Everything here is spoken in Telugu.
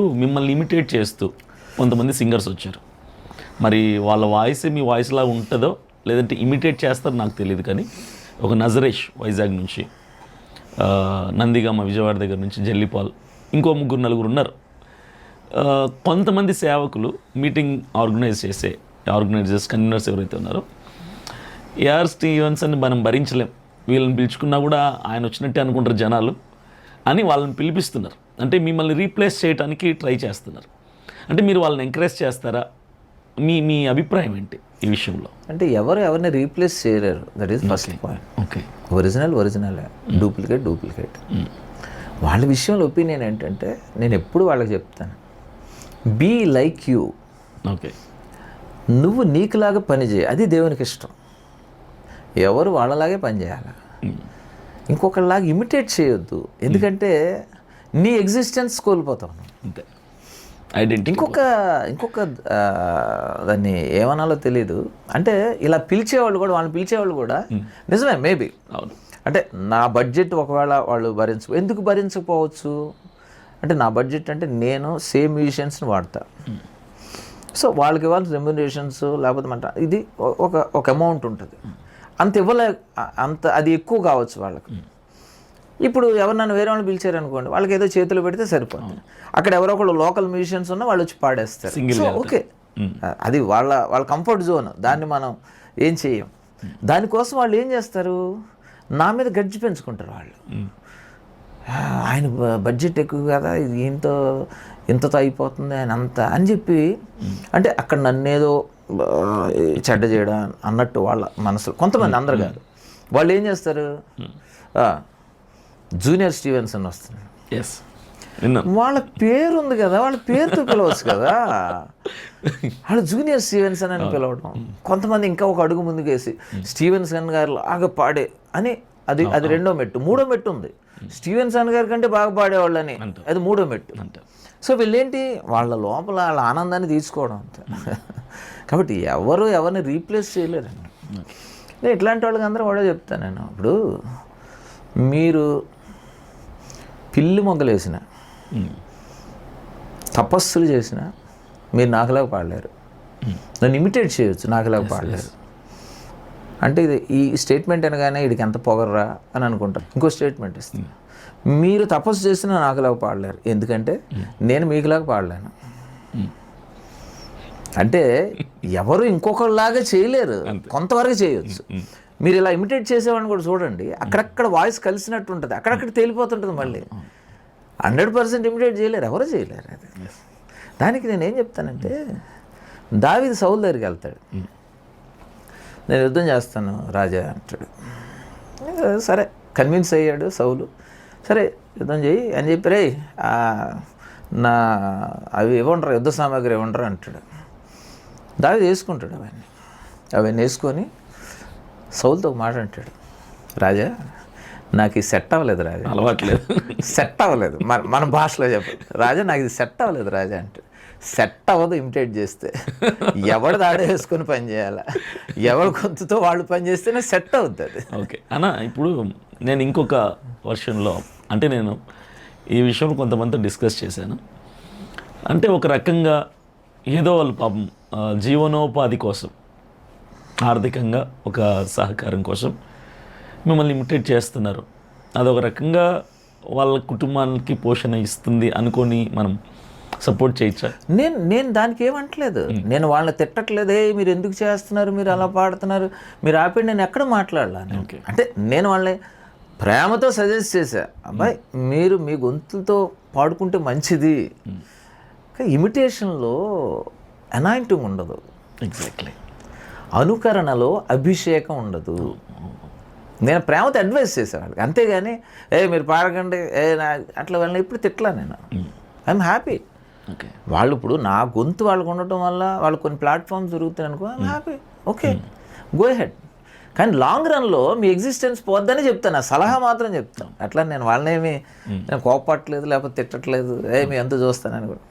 మిమ్మల్ని ఇమిటేట్ చేస్తూ కొంతమంది సింగర్స్ వచ్చారు. మరి వాళ్ళ వాయిస్ మీ వాయిస్ లాగా ఉంటుందో లేదంటే ఇమిటేట్ చేస్తారో నాకు తెలియదు కానీ ఒక నజరేష్ వైజాగ్ నుంచి నందిగామ విజయవాడ దగ్గర నుంచి జల్లిపాల్ ఇంకో ముగ్గురు నలుగురు ఉన్నారు. కొంతమంది సేవకులు మీటింగ్ ఆర్గనైజ్ చేసే ఆర్గనైజర్స్ కన్వీనర్స్ ఎవరైతే ఉన్నారో ఏఆర్ స్టీవెన్స్ అని మనం భరించలేం. వీళ్ళని పిలుచుకున్నా కూడా ఆయన వచ్చినట్టే అనుకుంటారు జనాలు. అని వాళ్ళని పిలిపిస్తున్నారు. అంటే మిమ్మల్ని రీప్లేస్ చేయడానికి ట్రై చేస్తున్నారు. అంటే మీరు వాళ్ళని ఎంకరేజ్ చేస్తారా? మీ మీ అభిప్రాయం ఏంటి ఈ విషయంలో? అంటే ఎవరు ఎవరిని రీప్లేస్ చేయలేరు. That is first point okay original original duplicate duplicate వాళ్ళ విషయంలో ఒపీనియన్ ఏంటంటే నేను ఎప్పుడు వాళ్ళకి చెప్తాను. బీ లైక్ యూ ఓకే నువ్వు నీకులాగా పని చేయి. అది దేవునికి ఇష్టం. ఎవరు వాళ్ళలాగే పని చేయాలి ఇంకొకరిలాగా ఇమిటేట్ చేయొద్దు. ఎందుకంటే నీ ఎగ్జిస్టెన్స్ కోల్పోతావు నువ్వు. అంతే. ఐడెంటిటీ ఇంకొక ఇంకొక దాన్ని ఏమనాలో తెలియదు అంటే ఇలా పిలిచేవాళ్ళు కూడా వాళ్ళని పిలిచేవాళ్ళు కూడా నిజమే మేబీ అవును. అంటే నా బడ్జెట్ ఒకవేళ వాళ్ళు భరించ ఎందుకు భరించకపోవచ్చు? అంటే నా బడ్జెట్ అంటే నేను సేమ్ మ్యూజిషియన్స్ని వాడతా. సో వాళ్ళకి ఇవ్వాల్సిన రెమ్యునరేషన్స్ లేకపోతే మంట ఇది ఒక ఒక అమౌంట్ ఉంటుంది. అంత ఇవ్వలే అంత అది ఎక్కువ కావచ్చు వాళ్ళకి. ఇప్పుడు ఎవరు నన్ను వేరే వాళ్ళు పిలిచారు అనుకోండి వాళ్ళకి ఏదో చేతులు పెడితే సరిపోతుంది. అక్కడ ఎవరో ఒకళ్ళు లోకల్ మ్యూజిషియన్స్ ఉన్నా వాళ్ళు వచ్చి పాడేస్తారు. ఓకే అది వాళ్ళ వాళ్ళ కంఫర్ట్ జోన్ దాన్ని మనం ఏం చేయం? దానికోసం వాళ్ళు ఏం చేస్తారు? నా మీద గడ్జి పెంచుకుంటారు వాళ్ళు. ఆయన బడ్జెట్ ఎక్కువ కదా ఇది ఇంత ఇంతతో అయిపోతుంది ఆయన అంత అని చెప్పి అంటే అక్కడ నన్నేదో చెడ్డ చేయడం అన్నట్టు వాళ్ళ మనసులో కొంతమంది అందరు కాదు. వాళ్ళు ఏం చేస్తారు? ఆ, జూనియర్ స్టీవెన్సన్ వస్తుంది ఎస్ వాళ్ళ పేరు ఉంది కదా వాళ్ళ పేరుతో పిలవచ్చు కదా. వాళ్ళు జూనియర్ స్టీవెన్సన్ అని పిలవడం కొంతమంది ఇంకా ఒక అడుగు ముందుకేసి స్టీవెన్సన్ గారు లాగా పాడే అని అది అది రెండో మెట్టు మూడో మెట్టు ఉంది. స్టీవెన్సన్ గారి కంటే బాగా పాడేవాళ్ళని అది మూడో మెట్టు. సో వీళ్ళేంటి? వాళ్ళ లోపల వాళ్ళ ఆనందాన్ని తీసుకోవడం అంతే. కాబట్టి ఎవరు ఎవరిని రీప్లేస్ చేయలేరండి. నేను ఇట్లాంటి వాళ్ళకి అందరూ కూడా చెప్తాను నేను. ఇప్పుడు మీరు పిల్లి మొగ్గలేసిన తపస్సులు చేసిన మీరు నాకులాగా పాడలేరు. నన్ను ఇమిటేట్ చేయొచ్చు నాకులాగా పాడలేరు. అంటే ఇది ఈ స్టేట్మెంట్ అనగానే వీడికి ఎంత పొగర్రా అని అనుకుంటారు. ఇంకో స్టేట్మెంట్ ఇస్తుంది మీరు తపస్సు చేసినా నాకులాగా పాడలేరు. ఎందుకంటే నేను మీకులాగా పాడలేను. అంటే ఎవరు ఇంకొకరిలాగా చేయలేరు. కొంతవరకు చేయొచ్చు. మీరు ఇలా ఇమిటేట్ చేసేవాడిని కూడా చూడండి. అక్కడక్కడ వాయిస్ కలిసినట్టు ఉంటుంది అక్కడక్కడ తేలిపోతుంటుంది మళ్ళీ. హండ్రెడ్ పర్సెంట్ ఇమిటేట్ చేయలేరు. ఎవరు చేయలేరు అది. దానికి నేను ఏం చెప్తానంటే దావిది సౌల్ దగ్గరికి వెళ్తాడు. నేను యుద్ధం చేస్తాను రాజా అంటాడు. సరే కన్విన్స్ అయ్యాడు సౌలు. సరే యుద్ధం చేయి అని చెప్పి రే నా అవి ఇవ్వండ్రా యుద్ధ సామాగ్రి ఇవ్వండ్రా అంటాడు. దావి వేసుకుంటాడు అవన్నీ. అవన్నీ వేసుకొని సౌలుతో ఒక మాట అంటాడు. రాజా నాకు ఇది సెట్ అవ్వలేదు రాజా. అలవాట్లేదు సెట్ అవ్వలేదు. మన మన భాషలో చెప్ప రాజా నాకు ఇది సెట్ అవ్వలేదు రాజా అంటే సెట్ అవ్వదు ఇమిటేట్ చేస్తే. ఎవడు దాడేసుకొని పని చేయాలి? ఎవరి గొంతుతో వాళ్ళు పని చేస్తేనే సెట్ అవుతుంది ఓకే. అన్న ఇప్పుడు నేను ఇంకొక వర్షన్లో అంటే నేను ఈ విషయంలో కొంతమంది డిస్కస్ చేశాను. అంటే ఒక రకంగా ఏదో వాళ్ళు పాపం జీవనోపాధి కోసం ఆర్థికంగా ఒక సహకారం కోసం మిమ్మల్ని ఇమిటేట్ చేస్తున్నారు. అదొక రకంగా వాళ్ళ కుటుంబానికి పోషణ ఇస్తుంది అనుకొని మనం సపోర్ట్ చేయొచ్చా? నేను నేను దానికి ఏమంటలేదు నేను వాళ్ళని తిట్టట్లేదే మీరు ఎందుకు చేస్తున్నారు మీరు అలా పాడుతున్నారు మీరు ఆపి నేను ఎక్కడ. Okay. అంటే నేను వాళ్ళని ప్రేమతో సజెస్ట్ చేశా. అబ్బాయి మీరు మీ గొంతులతో పాడుకుంటే మంచిది. కానీ ఇమిటేషన్లో అనాయింటింగ్ ఉండదు. ఎగ్జాక్ట్లీ అనుకరణలో అభిషేకం ఉండదు. నేను ప్రేమతో అడ్వైస్ చేసేవాళ్ళకి అంతేగాని ఏ మీరు పాడకండి ఏ నా అట్లా వాళ్ళని ఎప్పుడు తిట్టలా నేను. ఐఎమ్ హ్యాపీ వాళ్ళు ఇప్పుడు నా గొంతు వాళ్ళకు ఉండటం వల్ల వాళ్ళు కొన్ని ప్లాట్ఫామ్స్ దొరుకుతాయి అనుకో హ్యాపీ ఓకే గో హెడ్ కానీ లాంగ్ రన్లో మీ ఎగ్జిస్టెన్స్ పోద్దని చెప్తాను. నా సలహా మాత్రం చెప్తాను. అట్లా నేను వాళ్ళనేమి నేను కోపట్లేదు లేకపోతే తిట్టట్లేదు. ఏ మీ ఎంత చూస్తానని కూడా.